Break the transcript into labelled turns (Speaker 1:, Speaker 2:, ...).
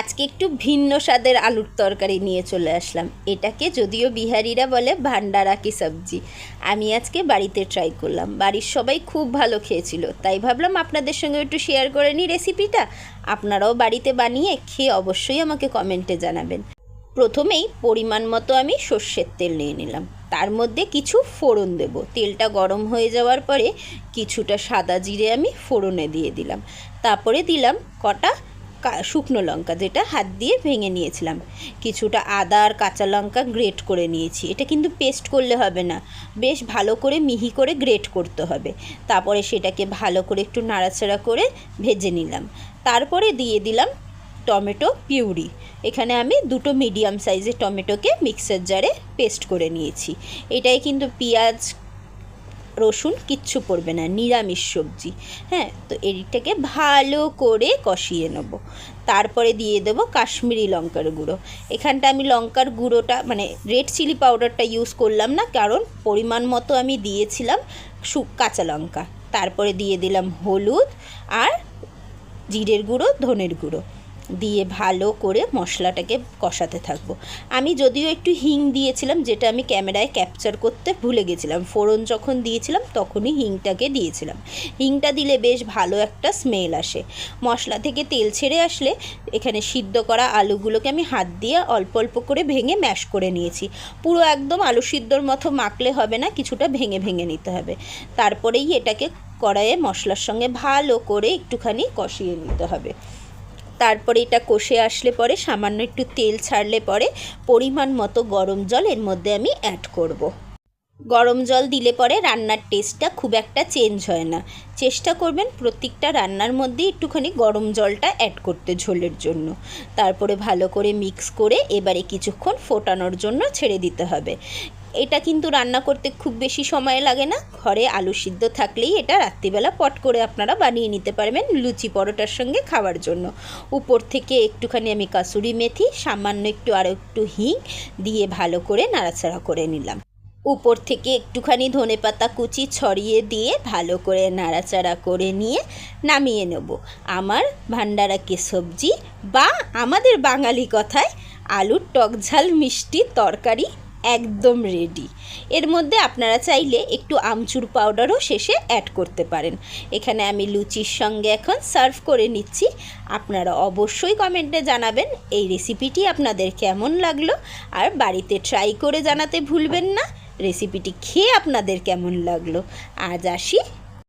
Speaker 1: আজকে একটু ভিন্ন স্বাদের আলুর তরকারি নিয়ে চলে আসলাম। এটাকে যদিও বিহারিরা বলে ভান্ডারা কি সবজি। আমি আজকে বাড়িতে ট্রাই করলাম। বাড়ির সবাই খুব ভালো খেয়েছিল। তাই ভাবলাম আপনাদের সঙ্গে একটু শেয়ার করে নিই রেসিপিটা আপনারাও বাড়িতে বানিয়ে খেয়ে অবশ্যই আমাকে কমেন্টে জানাবেন। প্রথমেই পরিমাণ মতো আমি সর্ষের তেল নিয়ে নিলাম। তার মধ্যে কিছু ফোড়ন দেব। তেলটা গরম হয়ে যাওয়ার পরে কিছুটা সাদা জিরে আমি ফোড়নে দিয়ে দিলাম। তারপরে দিলাম কটা শুকনো লঙ্কা যেটা হাত দিয়ে ভেঙে নিয়েছিলাম। কিছুটা আদা আর কাঁচা লঙ্কা গ্রেট করে নিয়েছি। এটা কিন্তু পেস্ট করলে হবে না। বেশ ভালো করে মিহি করে গ্রেট করতে হবে। তারপরে সেটাকে ভালো করে একটু নাড়াচাড়া করে ভেজে নিলাম। তারপরে দিয়ে দিলাম টমেটো পিউরি। এখানে আমি দুটো মিডিয়াম সাইজের টমেটোকে মিক্সার জারে পেস্ট করে নিয়েছি। এটাই কিন্তু পেঁয়াজ রসুন কিচ্ছু পড়বে না, নিরামিষ সবজি। হ্যাঁ তো এটাকে ভালো করে কষিয়ে নেব। তারপরে দিয়ে দেবো কাশ্মীরি লঙ্কার গুঁড়ো। এখানটা আমি লঙ্কার গুঁড়োটা মানে রেড চিলি পাউডারটা ইউজ করলাম না, কারণ পরিমাণ মতো আমি দিয়েছিলাম সু, কাঁচা লঙ্কা। তারপরে দিয়ে দিলাম হলুদ আর জিরের গুঁড়ো, ধনের গুঁড়ো। দিয়ে ভালো করে মশলাটাকে কষাতে থাকব। আমি যদিও একটু হিং দিয়েছিলাম, যেটা আমি ক্যামেরায় ক্যাপচার করতে ভুলে গেছিলাম। ফোড়ন যখন দিয়েছিলাম, তখনই হিংটাকে দিয়েছিলাম। হিংটা দিলে বেশ ভালো একটা স্মেল আসে। মশলা থেকে তেল ছেড়ে আসলে এখানে সিদ্ধ করা আলুগুলোকে আমি হাত দিয়ে অল্প অল্প করে ভেঙে ম্যাশ করে নিয়েছি। পুরো একদম আলু সিদ্ধর মতো মাখলে হবে না, কিছুটা ভেঙে ভেঙে নিতে হবে। তারপরেই এটাকে কড়াইয়ে মশলার সঙ্গে ভালো করে একটুখানি কষিয়ে নিতে হবে। তারপরে এটা কষে আসলে পরে সামান্য একটু তেল ছাড়লে পরে পরিমাণ মতো গরম জল এর মধ্যে আমি অ্যাড করব। গরম জল দিলে পরে রান্নার টেস্টটা খুব একটা চেঞ্জ হয় না। চেষ্টা করবেন প্রত্যেকটা রান্নার মধ্যে একটুখানি গরম জলটা অ্যাড করতে ঝোলের জন্য। তারপরে ভালো করে মিক্স করে এবারে কিছুক্ষণ ফোটানোর জন্য ছেড়ে দিতে হবে। এটা কিন্তু রান্না করতে খুব বেশি সময় লাগে না। ঘরে আলু সিদ্ধ থাকলেই এটা রাত্রিবেলা পট করে আপনারা বানিয়ে নিতে পারবেন লুচি পরোটার সঙ্গে খাওয়ার জন্য। উপর থেকে একটুখানি আমি কাসুরি মেথি, সামান্য একটু আরও একটু হিং দিয়ে ভালো করে নাড়াচাড়া করে নিলাম। উপর থেকে একটুখানি ধনেপাতা কুচি ছড়িয়ে দিয়ে ভালো করে নাড়াচাড়া করে নিয়ে নামিয়ে নেব। আমার ভান্ডারাকে সবজি বা আমাদের বাঙালি কথায় আলুর টক ঝাল মিষ্টি তরকারি একদম রেডি এর মধ্যে আপনারা চাইলে একটু আমচুর পাউডারও শেষে অ্যাড করতে পারেন। এখানে আমি লুচির সঙ্গে এখন সার্ভ করে নিচ্ছি। আপনারা অবশ্যই কমেন্টে জানাবেন এই রেসিপিটি আপনাদের কেমন লাগল। আর বাড়িতে ট্রাই করে জানাতে ভুলবেন না। রেসিপিটি খেয়ে আপনাদের কেমন লাগল। আজ আসি।